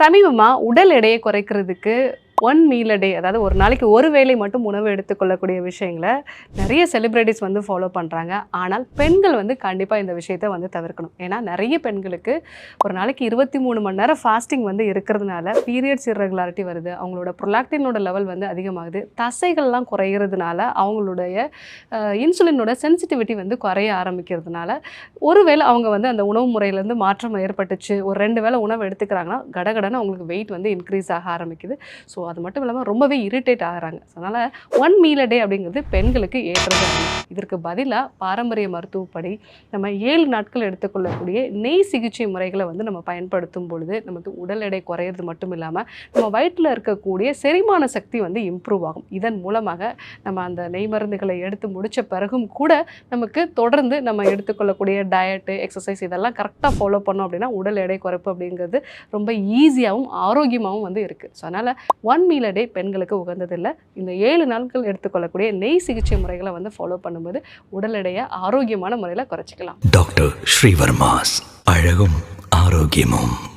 சமீபமாக உடல் எடையை குறைக்கிறதுக்கு ஒன் மீல் டே அதாவது ஒரு நாளைக்கு ஒரு வேளை மட்டும் உணவு எடுத்துக்கொள்ளக்கூடிய விஷயங்களை நிறைய செலிப்ரிட்டிஸ் வந்து ஃபாலோ பண்ணுறாங்க ஆனால் பெண்கள் வந்து கண்டிப்பாக இந்த விஷயத்தை வந்து தவிர்க்கணும். ஏன்னா நிறைய பெண்களுக்கு ஒரு நாளைக்கு இருபத்தி மூணு மணி நேரம் ஃபாஸ்டிங் வந்து இருக்கிறதுனால பீரியட்ஸ் irregularity வருது. அவங்களோட ப்ரொலாக்டினோட லெவல் வந்து அதிகமாகுது. தசைகள்லாம் குறையிறதுனால அவங்களுடைய இன்சுலினோட சென்சிட்டிவிட்டி வந்து குறைய ஆரம்பிக்கிறதுனால ஒருவேளை அவங்க வந்து அந்த உணவு முறையிலேருந்து மாற்றம் ஏற்பட்டுச்சு. ஒரு ரெண்டு வேளை உணவு எடுத்துக்கிறாங்கன்னா கடகடன்னு அவங்களுக்கு வெயிட் வந்து இன்க்ரீஸ் ஆக ஆரம்பிக்குது. ஸோ அது மட்டும் இல்லாமல் ரொம்பவே இரிட்டேட் ஆகிறாங்க. ஸோ அதனால் ஒன் மீல் டே அப்படிங்கிறது பெண்களுக்கு ஏற்றது இதற்கு பதிலாக பாரம்பரிய மருத்துவப்படி நம்ம ஏழு நாட்கள் எடுத்துக்கொள்ளக்கூடிய நெய் சிகிச்சை முறைகளை வந்து நம்ம பயன்படுத்தும் பொழுது நமக்கு உடல் எடை குறையிறது மட்டும் இல்லாமல் நம்ம வயிற்றில் இருக்கக்கூடிய செரிமான சக்தி வந்து இம்ப்ரூவ் ஆகும். இதன் மூலமாக நம்ம அந்த நெய் மருந்துகளை எடுத்து முடித்த பிறகும் கூட நமக்கு தொடர்ந்து நம்ம எடுத்துக்கொள்ளக்கூடிய டயட்டு எக்ஸசைஸ் இதெல்லாம் கரெக்டாக ஃபாலோ பண்ணோம் அப்படின்னா உடல் எடை குறைப்பு அப்படிங்கிறது ரொம்ப ஈஸியாகவும் ஆரோக்கியமாகவும் வந்து இருக்குது ஸோ அதனால் ஒன் மீல் டே பெண்களுக்கு உகந்ததில்லை. இந்த ஏழு நாட்கள் எடுத்துக்கொள்ளக்கூடிய நெய் சிகிச்சை முறைகளை வந்து ஃபாலோ பண்ணும்போது உடல் எடையை ஆரோக்கியமான முறையில் குறைச்சிக்கலாம். டாக்டர் ஸ்ரீவர்மாஸ். அழகும் ஆரோக்கியமும்.